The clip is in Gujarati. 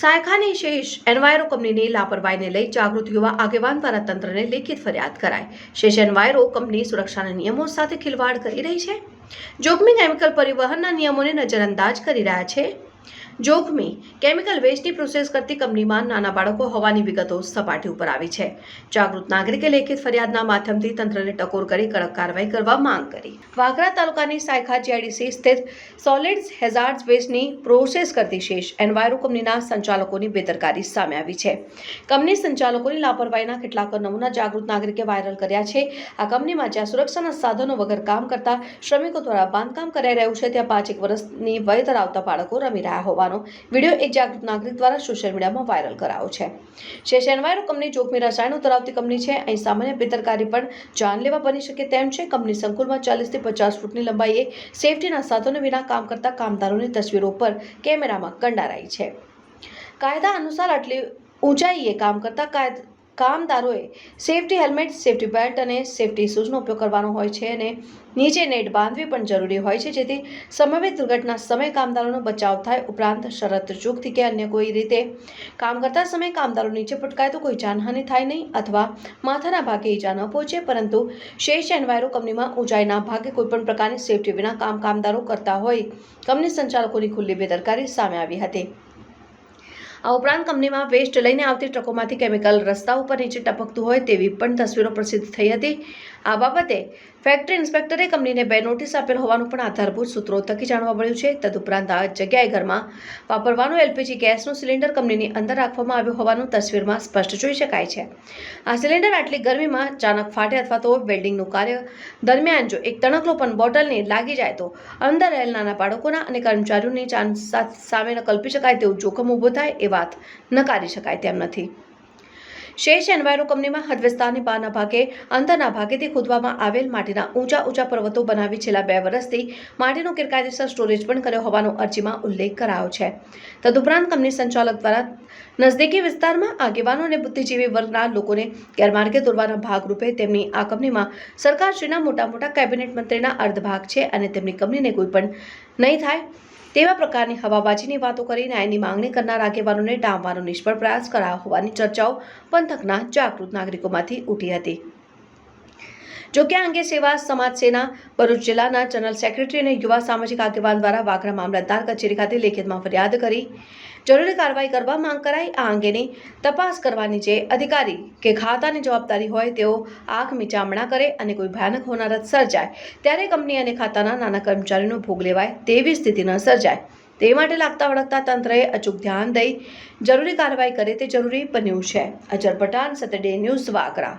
સાયખાની શેષ એનવાયરો કંપનીની લાપરવાહીને લઈ જાગૃત યુવા આગેવાન દ્વારા તંત્રને લેખિત ફરિયાદ કરાય શેષ એનવાયરો કંપની સુરક્ષાના નિયમો સાથે ખિલવાડ કરી રહી છે. જોખમી કેમિકલ પરિવહનના નિયમોને નજરઅંદાજ કરી રહ્યા છે. જોખમી કેમિકલ વેસ્ટની પ્રોસેસ કરતી કંપનીમાં નાના બાળકો હોવાની વિગતો સપાટી ઉપર આવી છે. જાગૃત નાગરિકે લેખિત ફરિયાદના માધ્યમથી તંત્રને ટકોર કરી કડક કાર્યવાહી કરવા માંગ કરી. વાગરા તાલુકાની સાયખા જીઆઈડીસી સ્થિત સોલિડ્સ હેઝાર્ડ વેસ્ટની પ્રોસેસ કરતી શેષ એન્વાયરો કંપનીના સંચાલકોની બેદરકારી સામે આવી છે. કંપની સંચાલકોની લાપરવાહીના કેટલાક નમૂના જાગૃત નાગરિકે વાયરલ કર્યા છે. આ કંપનીમાં જ્યાં સુરક્ષાના સાધનો વગર કામ કરતા શ્રમિકો દ્વારા બાંધકામ કરાઈ રહ્યું છે, ત્યાં પાંચ એક વર્ષની વય ધરાવતા બાળકો રમી રહ્યા હોવાનો વીડિયો એક જાગૃત નાગરિક દ્વારા સોશિયલ મીડિયામાં વાયરલ કરાયો છે. શેષ એનવાયરો કંપની જોખમી રસાયણો ધરાવતી કંપની છે. અહીં સામાન્ય બેદરકારી પણ જાનલેવા બની શકે તેમ છે. કંપની સંકુલમાં ચાલીસથી પચાસ ફૂટની લંબાઈએ સેફટીના સાધનો વિના કામ કરતા કામદારોની તસવીરો પર કેમેરામાં કંડારાઈ છે. કાયદા અનુસાર આટલી ઊંચાઈએ કામ કરતા કાયદ કામદારોએ સેફટી હેલ્મેટ સેફટી બેલ્ટ અને સેફટી શૂઝનો ઉપયોગ કરવાનો હોય છે અને નીચે નેટ બાંધવી પણ જરૂરી હોય છે, જેથી સંભવિત દુર્ઘટના સમયે કામદારોનો બચાવ થાય. ઉપરાંત શરત ચૂકથી કે અન્ય કોઈ રીતે કામ કરતા સમયે કામદારો નીચે પટકાય તો કોઈ જાનહાનિ થાય નહીં અથવા માથાના ભાગે ઈજા ન પહોંચે, પરંતુ શેષ એનવાયરો કંપનીમાં ઊંચાઈના ભાગે કોઈપણ પ્રકારની સેફટી વિના કામ કામદારો કરતા હોય. કંપની સંચાલકોની ખુલ્લી બેદરકારી સામે આવી હતી. આ ઉપરાંત કંપનીમાં વેસ્ટ લઈને આવતી ટ્રકોમાંથી કેમિકલ રસ્તા ઉપર નીચે ટપકતું હોય તેવી પણ તસવીરો પ્રસિદ્ધ થઈ હતી. આ બાબતે ફેક્ટરી ઇન્સ્પેક્ટરે કંપનીને બે નોટિસ આપેલ હોવાનું પણ આધારભૂત સૂત્રો થકી જાણવા મળ્યું છે. તદુપરાંત આ જગ્યાએ ઘરમાં વાપરવાનું એલપીજી ગેસનું સિલિન્ડર કંપનીની અંદર રાખવામાં આવ્યું હોવાનું તસવીરમાં સ્પષ્ટ જોઈ શકાય છે. આ સિલિન્ડર આટલી ગરમીમાં અચાનક ફાટે અથવા તો વેલ્ડિંગનું કાર્ય દરમિયાન જો એક તણકલો પણ બોટલને લાગી જાય તો અંદર રહેલ નાના બાળકોના અને કર્મચારીઓની જાન સામે કલ્પી શકાય તેવું જોખમ ઊભું થાય એ વાત નકારી શકાય તેમ નથી. શેષ એન્વાયરો કંપનીમાં હદ વિસ્તારની બહારના ભાગે, અંદરના ભાગેથી ખોદવામાં આવેલ માટીના ઊંચા ઊંચા પર્વતો બનાવી છેલ્લા બે વર્ષથી માટીનો ગેરકાયદેસર સ્ટોરેજ પણ કર્યો હોવાનો અરજીમાં ઉલ્લેખ કરાયો છે. તદુપરાંત કંપની સંચાલક દ્વારા નજદીકી વિસ્તારમાં આગેવાનો અને બુદ્ધિજીવી વર્ગના લોકોને ગેરમાર્ગે દોરવાના ભાગરૂપે તેમની આ કંપનીમાં સરકારશ્રીના મોટા મોટા કેબિનેટ મંત્રીના અર્ધભાગ છે અને તેમની કંપનીને કોઈ પણ નહીં થાય તેવા પ્રકારની હવાબાજીની વાતો કરી ન્યાયની માંગણી કરનાર આગેવાનોને ડામવાનો નિષ્ફળ પ્રયાસ કરાયો હોવાની ચર્ચાઓ પંથકના જાગૃત નાગરિકોમાંથી ઉઠી હતી. જો કે આ અંગે સેવા સમાજ સેના ભરૂચ જિલ્લાના જનરલ સેક્રેટરી અને યુવા સામાજિક આગેવાન દ્વારા વાગરા મામલતદાર કચેરી ખાતે લેખિતમાં ફરિયાદ કરી. જરૂરી કાર્યવાહી કરવા માંગ કરાઈ. આ અંગેની તપાસ કરવાની જે અધિકારી કે ખાતાની જવાબદારી હોય તેઓ આંખ મીચામણા કરે અને કોઈ ભયાનક હોનારત સર્જાય, ત્યારે કંપની અને ખાતાના નાના કર્મચારીનો ભોગ લેવાય તેવી સ્થિતિ ન સર્જાય. તે માટે લાગતા વળગતા તંત્રએ અચૂક ધ્યાન દઈ જરૂરી કાર્યવાહી કરે તે જરૂરી બન્યું છે. અજર પઠાણ સતડે ન્યૂઝ વાગરા.